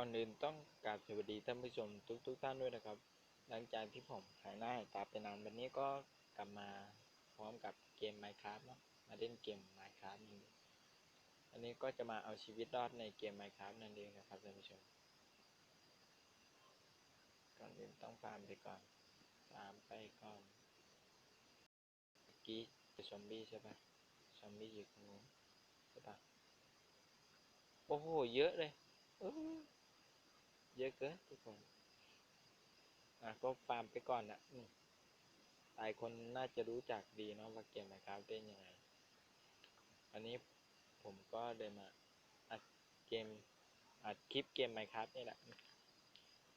ก่อนอื่นต้องกราบสวัสดีท่านผู้ชมทุกทุกๆท่านด้วยนะครับ หลังจากที่ผมหายหน้าหายตาไปนานวันนี้ก็กลับมาพร้อมกับเกม Minecraft เนาะมาเล่นเกม Minecraft นี่อันนี้ก็จะมาเอาชีวิตรอดในเกม Minecraft นั่นเองนะครับท่านผู้ชมก่อนอื่นต้องฟาร์มไปก่อนฟาร์มไปก่อนเมื่อกี้เป็นซอมบี้ใช่ปะซอมบี้อยู่ตรงนู้นใช่ปะโอ้โหเยอะเลยเออ เยอะเกินทุกคนอะก็ฟาร์มไปก่อนนะอืมหลายคนน่าจะรู้จักดีเนาะว่าเกมไมครับเล่นยังไง อันนี้ผมก็เดินมาอัดเกมอัดคลิปเกมไมครับนี่แหละ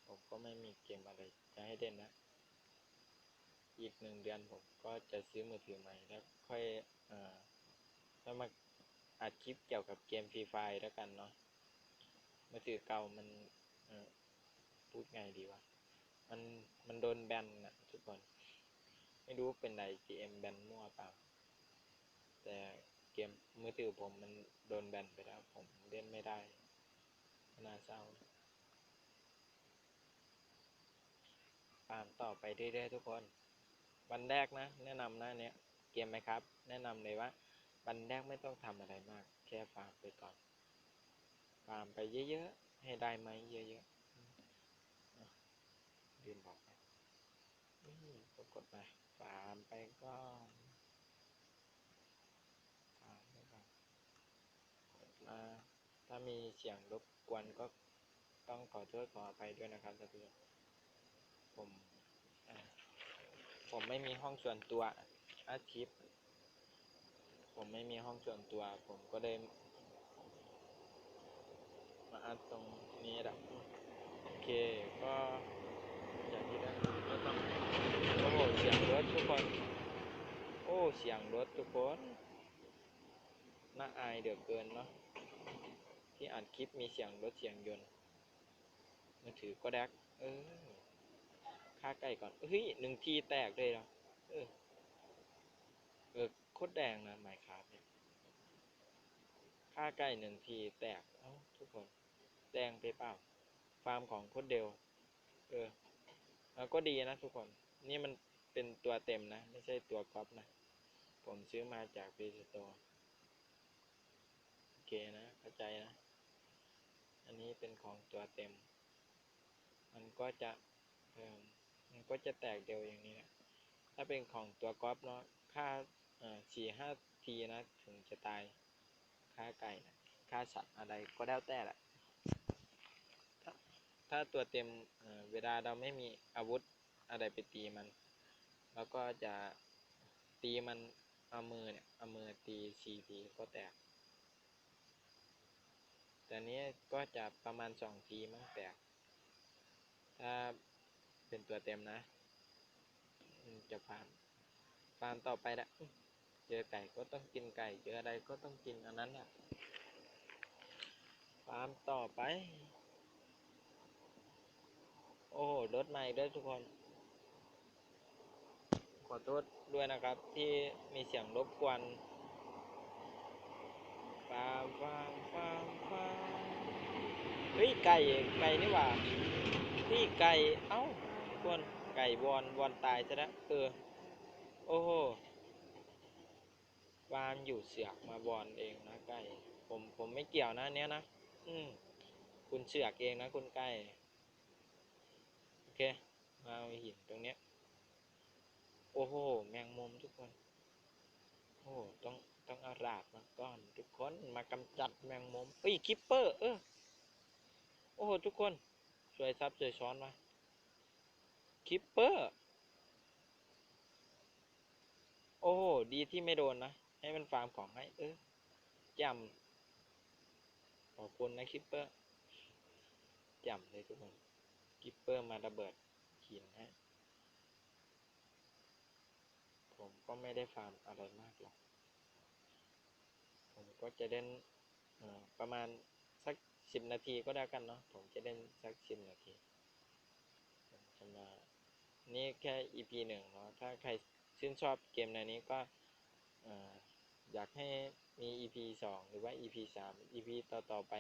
ผมก็ไม่มีเกมอะไรจะให้เล่นนะ อีกหนึ่งเดือนผมก็จะซื้อมือถือใหม่แล้วค่อยเอ่อแล้วมาอัดคลิปเกี่ยวกับเกมฟรีไฟแล้วกันเนาะมือถือเก่ามัน พูดไงดีวะ มันมันโดนแบนนะทุกคน ไม่รู้เป็นไร GM แบนมั่วเปล่า แต่เกมมือถือผมมันโดนแบนไปแล้ว ผมเล่นไม่ได้น่าเศร้าตามต่อไปเรื่อยๆทุกคน วันแรกนะ แนะนำนะเนี้ยเกมไหมครับ แนะนำเลยว่าวันแรกไม่ต้องทำอะไรมาก แค่ฟาร์มไปก่อน ฟาร์มไปเยอะๆ ให้ได้ไหมเยอะๆอืมอะลืมบอกไปนี่ก็กดไปฟาร์มไปก่อนฟาร์มไปก่อนกดมาถ้ามีเสียงรบกวนก็ต้องขอโทษขออภัยด้วยนะครับท่านผู้ชมผมอะผมไม่มีห้องส่วนตัวอาทิตย์ผมไม่มีห้องส่วนตัว ผมก็เลย มาอัดตรงนี้แหละโอเคก็อย่างที่ได้ก็ต้องโอ้โหเสียงรถทุกคน โอ้เสียงรถทุกคนน่าอายเดือเกินเนาะที่อัดคลิปมีเสียงรถเสียงยนต์มือถือก็แดกเออค่าไก่ก่อนเฮ้ยหนึ่งทีแตกเลยเหรอเออเออโคตรแดงนะไมค์ครับเนี่ยค่าไก่หนึ่งทีแตกเอ้าทุกคน แดงไปเปล่า ฟาร์มของโคดเดลเออแล้วก็ดีนะทุกคน นี่มันเป็นตัวเต็มนะ ไม่ใช่ตัวก๊อปนะ ผมซื้อมาจากพีสโตร์โอเคนะ เข้าใจนะ อันนี้เป็นของตัวเต็ม มันก็จะเออมันก็จะแตกเดียวอย่างนี้นะ ถ้าเป็นของตัวก๊อปเนาะ ค่าเอ่อสี่ห้าทีนะ ถึงจะตาย ค่าไก่นะ ค่าสัตว์อะไรก็แล้วแต่แหละ ถ้าตัวเต็มเวลาเราไม่มีอาวุธอะไรไปตีมันแล้วก็จะตีมันเอามือเนี่ยเอามือตีสี่ทีก็แตกแต่นี้ก็จะประมาณสองทีมั้งแตก ถ้าเป็นตัวเต็มนะ จะฟาร์มฟาร์มต่อไปละอื้อเจอไก่ก็ต้องกินไก่ เจออะไรก็ต้องกินอันนั้นแหละฟาร์มต่อไป โอ้โหรถใหม่ด้วยทุกคน ขอโทษด้วยนะครับ ที่มีเสียงรบกวนฟาฟาร์มฟาร์มฟาร์มเฮ้ยไก่ไก่นี่หว่าพี่ไก่เอ้าทุกคนไก่วอนวอนตายซะแล้วเออโอ้โหฟาร์มอยู่เสือกมาบอนเองนะไก่ ผมผมไม่เกี่ยวนะเนี้ยนะ อืมคุณเสือกเองนะคุณไก่ อเคมาหินตรงเนี้ย โอ้โห แมงมุมทุกคน โอ้โหต้องต้องเอารากมาก่อน ทุกคนมากำจัดแมงมุมเอ้ยคิปเปอร์ เออ โอ้โห ทุกคนสวยซับสวยซ้อนมาคิปเปอร์ โอ้โห ดีที่ไม่โดนนะ ให้มันฟาร์มของให้ เออจำขอบคุณนะคิปเปอร์จำเลยทุกคน กิปเปอร์มาระเบิดหินฮะ ผมก็ไม่ได้ฟาร์มอะไรมากหรอก ผมก็จะเล่นประมาณสักสิบนาทีก็ได้กันเนาะ ผมจะเล่นสักสิบนาทีผมจะมา นี่แค่ EP หนึ่งเนาะ ถ้าใครชื่นชอบเกมในนี้ก็ออยากให้มี EP สองหรือว่า EP สาม EP ต่อต่อ ๆ ไป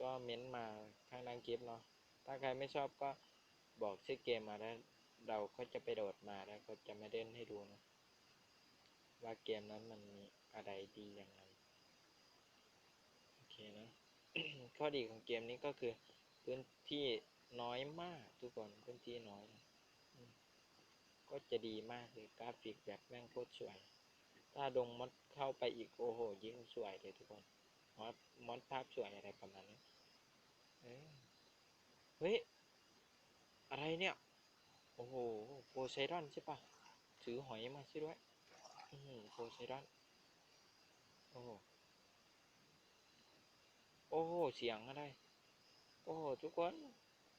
ก็เม้นต์มาข้างล่างคลิปเนาะ ถ้าใครไม่ชอบก็บอกชื่อเกมมาแล้ว เราก็จะไปโดดมาแล้วก็จะมาเล่นให้ดูนะ ว่าเกมนั้นมันมีอะไรดีอย่างไรโอเคนะข้อดีของเกมนี้ก็คือพื้นที่น้อยมากทุกคนพื้นที่น้อยนะก็จะดีมากเลยกราฟิกแบบแม่งโคตรสวย ถ้าดงมดเข้าไปอีกโอ้โหยิ่งสวยเลยทุกคนมดมดภาพสวยอะไรประมาณนี้ ฮ้ย อะไรเนี่ย โอ้โหโพไซดอนใช่ปะถือหอยมาใช่ด้วยอืมโพไซดอน โอ้โหโอ้โห เสียงอะไร โอ้โห ทุกคน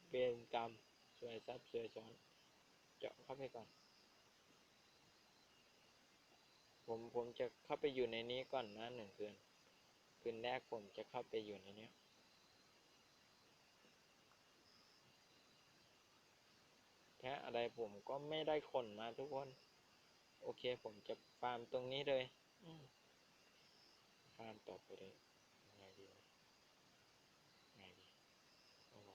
เวรกรรม สวยซับสวยซ้อน เจาะเข้าไปก่อน ผมผมจะเข้าไปอยู่ในนี้ก่อนนะหนึ่งคืน คืนแรกผมจะเข้าไปอยู่ในเแค่อะไรผมก็ไม่ได้ขนมาทุกคน โอเคผมจะฟาร์มตรงนี้เลยฟาร์มต่อไปเลยไงดีไงดีโอ้โห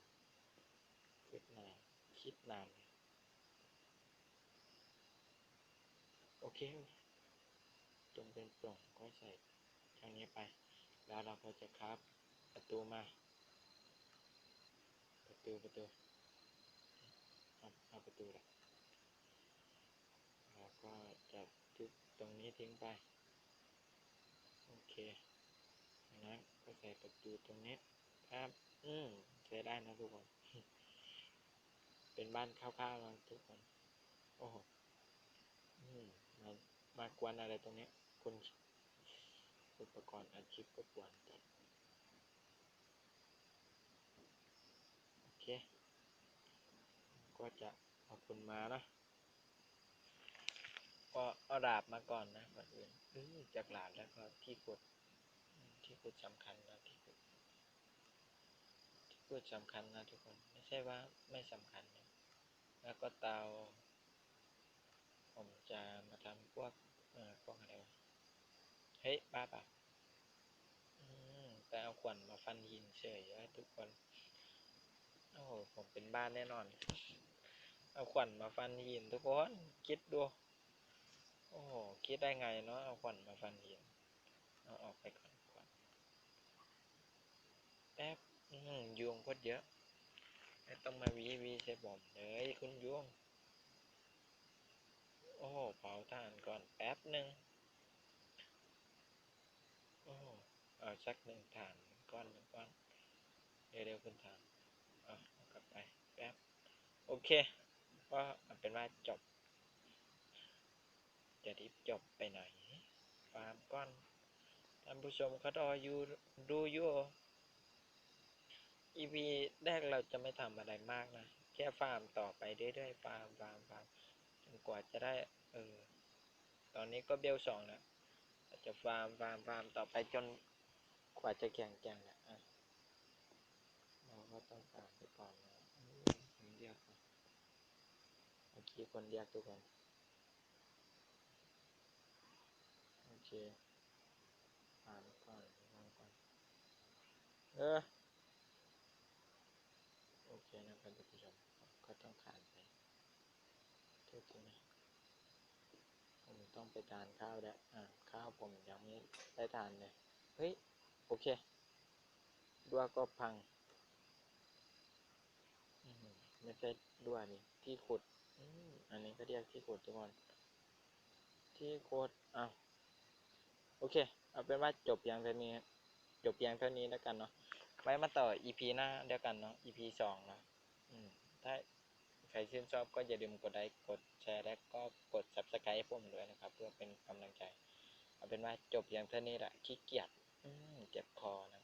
คิดนานคิดนานโอเคโอเคตรงเป็นปล่องก็ใส่ทางนี้ไป แล้วเราก็จะครับประตูมา ประตูประตู เอาเอาประตูละแล้วก็จะทุบตรงนี้ทิ้งไป โอเคจากนั้นก็ใส่ประตูตรงนี้ครับ อืมใช้ได้นะทุกคน เป็นบ้านคร่าวๆนะทุกคน โอ้โหอืมมามากวนอะไรตรงนี้คุณอุปกรณ์อาชีพก็กวนจัดโอเค ก็จะเอาคุณมานะก็เอาดาบมาก่อนนะก่อนอื่นจากหลาดแล้วก็ที่กดที่กดสำคัญนะที่กดที่กดสำคัญนะทุกคน ไม่ใช่ว่าไม่สำคัญนะแล้วก็เตา ผมจะมาทำพวกเอ่อพวกอะไรวะเฮ้ยบ้าเปล่าอืมแต่เอาขวัญมาฟันหินเฉยว่าทุกคนโอ้โหผมเป็นบ้านแน่นอน เอาขวัญมาฟันหินทุกคนคิดดู โอ้โหคิดได้ไงเนาะเอาขวัญมาฟันหินเอาออกไปก่อนขวัญแป๊บยุงโคตรเยอะไม่ต้องมาวีวีใส่ผมเลยคุณยุงโอ้โหเผาถ่านก่อนแป๊บหนึ่งโอ้เอาสักหนึ่งถ่านก้อนหนึ่งก้อนเร็วๆคุณถ่านเอาเอากลับไปแป๊บโอเค ก็เอาเป็นว่าจบ จะรีบจบไปหน่อยฟาร์มก้อนท่านผู้ชมเขารออยู่ดูอยู่ EP แรกเราจะไม่ทำอะไรมากนะ แค่ฟาร์มต่อไปเรื่อยๆฟาร์มฟาร์มฟาร์มจนกว่าจะได้เออตอนนี้ก็เบลสองแล้วจะฟาร์มฟาร์มฟาร์มต่อไปจนกว่าจะแข่งแข่งนะอะเราก็ต้องฟาร์มไปก่อนนะอืมผมเรียกก่อนเมื่อ กี้คนเรียกทุกคนโอเคฟาร์มก่อนฟารก่อนเออโอเคนะครับท่านผู้ชมก็ต้องผ่านไปโทษทีนะผมต้องไปทานข้าวแล้วอ่าข้าวผมยังไม่ได้ทานเลยเฮ้ยโอเคดัวก็พังอืมไม่ใช่ดัวนี่ที่ขุด อันนี้ก็เรียกที่ขุดทุกคนที่ขุดอ้าโอเค เอาเป็นว่าจบเพียงเท่านี้จบเพียงเท่านี้แล้วกันเนาะไว้มาต่อ EP หน้าเดียวกันเนาะ EP สองเนาะถ้าใครชื่นชอบก็อย่าลืมกดไลค์กดแชร์และก็กด subscribe ให้ผมด้วยนะครับ เพื่อเป็นกำลังใจ เอาเป็นว่าจบเพียงเท่านี้แหละขี้เกียจเจ็บคอนะ